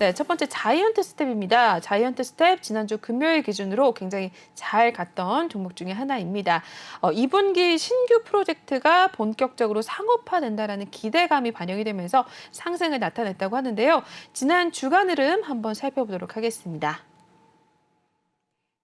네, 첫 번째 자이언트 스텝입니다. 자이언트 스텝 지난주 금요일 기준으로 굉장히 잘 갔던 종목 중에 하나입니다. 어, 2분기 신규 프로젝트가 본격적으로 상업화된다라는 기대감이 반영이 되면서 상승을 나타냈다고 하는데요. 지난 주간 흐름 한번 살펴보도록 하겠습니다.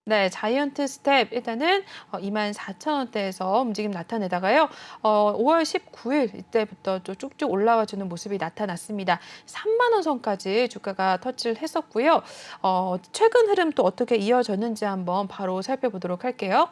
네, 자이언트 스텝 일단은 어, 24,000원대에서 움직임 나타내다가요. 어, 5월 19일 이때부터 또 쭉쭉 올라와 주는 모습이 나타났습니다. 3만 원 선까지 주가가 터치를 했었고요. 어, 최근 흐름 또 어떻게 이어졌는지 한번 바로 살펴보도록 할게요.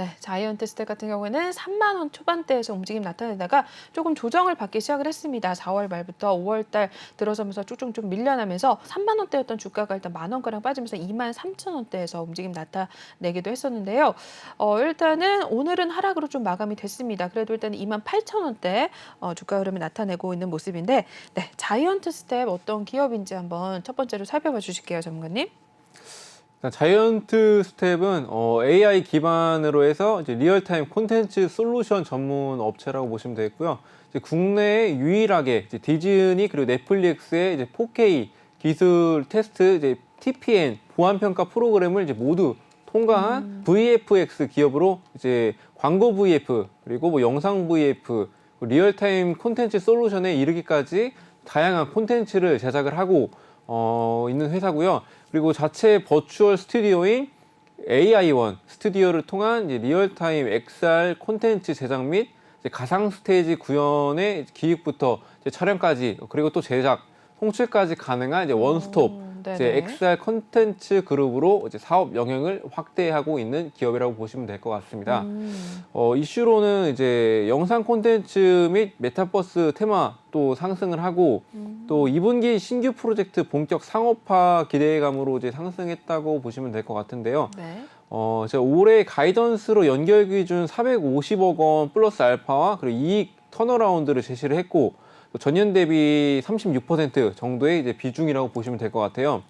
네, 자이언트 스텝 같은 경우에는 3만 원 초반대에서 움직임 나타내다가 조금 조정을 받기 시작을 했습니다. 4월 말부터 5월 달 들어서면서 쭉쭉쭉 밀려나면서 3만 원대였던 주가가 일단 만 원가량 빠지면서 2만 3천 원대에서 움직임 나타내기도 했었는데요. 어, 일단은 오늘은 하락으로 좀 마감이 됐습니다. 그래도 일단 2만 8천 원대 어, 주가 흐름을 나타내고 있는 모습인데 네, 자이언트 스텝 어떤 기업인지 한번 첫 번째로 살펴봐 주실게요, 전문가님. 자이언트 스텝은 어, AI 기반으로 해서 리얼타임 콘텐츠 솔루션 전문 업체라고 보시면 되겠고요. 국내에 유일하게 디즈니 그리고 넷플릭스의 이제 4K 기술 테스트 이제 TPN 보안 평가 프로그램을 이제 모두 통과한 VFX 기업으로 이제 광고 VF 그리고 뭐 영상 VF 리얼타임 콘텐츠 솔루션에 이르기까지 다양한 콘텐츠를 제작을 하고 어, 있는 회사고요. 그리고 자체 버추얼 스튜디오인 AI1 스튜디오를 통한 리얼타임 XR 콘텐츠 제작 및 가상 스테이지 구현의 기획부터 촬영까지 그리고 또 제작, 송출까지 가능한 이제 원스톱 오, 이제. XR 콘텐츠 그룹으로 이제 사업 영역을 확대하고 있는 기업이라고 보시면 될 것 같습니다. 음, 어, 이슈로는 이제 영상 콘텐츠 및 메타버스 테마 또 상승을 하고 음. 또 2분기 신규 프로젝트 본격 상업화 기대감으로 이제 상승했다고 보시면 될 것 같은데요. 네. 어, 제가 올해 가이던스로 연결 기준 450억 원 플러스 알파와 그리고 이익 턴어라운드를 제시를 했고 또 전년 대비 36% 정도의 이제 비중이라고 보시면 될 것 같아요.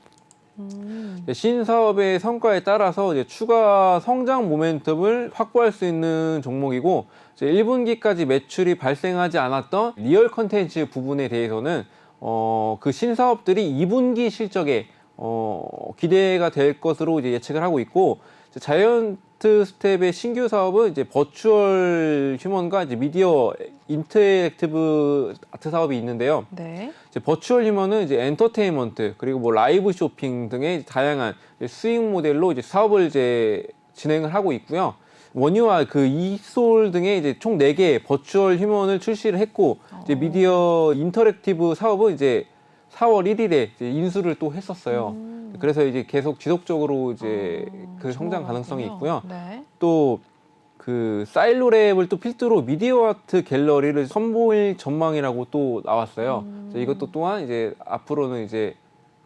음, 신사업의 성과에 따라서 이제 추가 성장 모멘텀을 확보할 수 있는 종목이고 이제 1분기까지 매출이 발생하지 않았던 리얼 컨텐츠 부분에 대해서는 어, 그 신사업들이 2분기 실적에 어, 기대가 될 것으로 이제 예측을 하고 있고 이제 자이언트 스텝의 신규 사업은 이제 버추얼 휴먼과 이제 미디어 인터랙티브 아트 사업이 있는데요. 네. 이제 버추얼 휴먼은 이제 엔터테인먼트 그리고 뭐 라이브 쇼핑 등의 다양한 이제 수익 모델로 이제 사업을 이제 진행을 하고 있고요. 원유와 그 이솔 등의 이제 총 4개의 버추얼 휴먼을 출시를 했고 이제 어. 미디어 인터랙티브 사업은 이제 4월 1일에 이제 인수를 또 했었어요. 음. 그래서 이제 계속 지속적으로 이제 어, 그 성장 가능성이 있고요. 네. 또 그 사일로랩을 또 필두로 미디어 아트 갤러리를 선보일 전망이라고 또 나왔어요. 음. 그래서 이것도 또한 이제 앞으로는 이제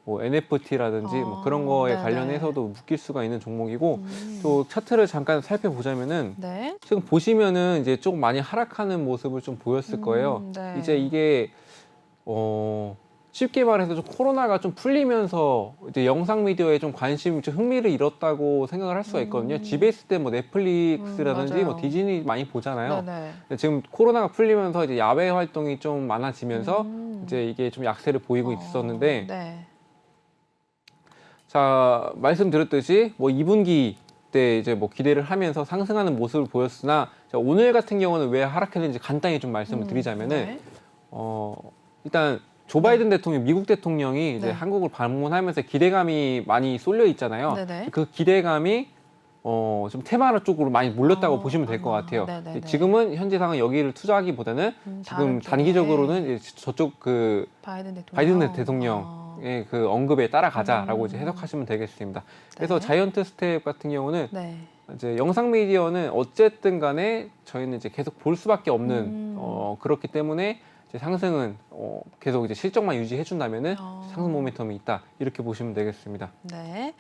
뭐 NFT라든지 뭐 아, 그런 거에 네네. 관련해서도 묶일 수가 있는 종목이고 음. 또 차트를 잠깐 살펴보자면은 네. 지금 보시면은 이제 조금 많이 하락하는 모습을 좀 보였을 거예요. 음, 네. 이제 이게 어 쉽게 말해서 좀 코로나가 좀 풀리면서 이제 영상 미디어에 좀 관심, 좀 흥미를 잃었다고 생각을 할 수가 있거든요. 음. 집에 있을 때 뭐 넷플릭스라든지 음, 맞아요. 뭐 디즈니 많이 보잖아요. 네네. 근데 지금 코로나가 풀리면서 이제 야외 활동이 좀 많아지면서 음. 이제 이게 좀 약세를 보이고 어, 있었는데 네. 자 말씀드렸듯이 뭐 2분기 때 이제 뭐 기대를 하면서 상승하는 모습을 보였으나 자, 오늘 같은 경우는 왜 하락했는지 간단히 좀 말씀을 음, 드리자면은 네. 어 일단 조 바이든 대통령 미국 대통령이 이제 네. 한국을 방문하면서 기대감이 많이 쏠려 있잖아요. 네네. 그 기대감이 어 좀 테마라 쪽으로 많이 몰렸다고 어, 보시면 될것 아, 같아요. 네네네. 지금은 현재 상황 여기를 투자하기보다는 음, 지금 단기적으로는 이제 저쪽 그 바이든 대통령. 바이든 대통령의 아, 그 언급에 따라가자라고 음. 이제 해석하시면 되겠습니다. 그래서 네. 자이언트 스텝 같은 경우는 네. 이제 영상 미디어는 어쨌든 간에 저희는 이제 계속 볼 수밖에 없는 음. 어, 그렇기 때문에 이제 상승은 어, 계속 이제 실적만 유지해 준다면은 어. 상승 모멘텀이 있다 이렇게 보시면 되겠습니다. 네.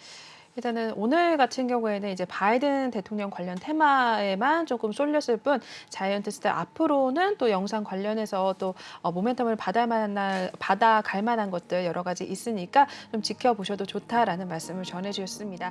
일단은 오늘 같은 경우에는 이제 바이든 대통령 관련 테마에만 조금 쏠렸을 뿐 자이언트 스텝 앞으로는 또 영상 관련해서 또 어, 모멘텀을 받아 만날 받아갈 만한 것들 여러 가지 있으니까 좀 지켜보셔도 좋다라는 말씀을 전해 주셨습니다.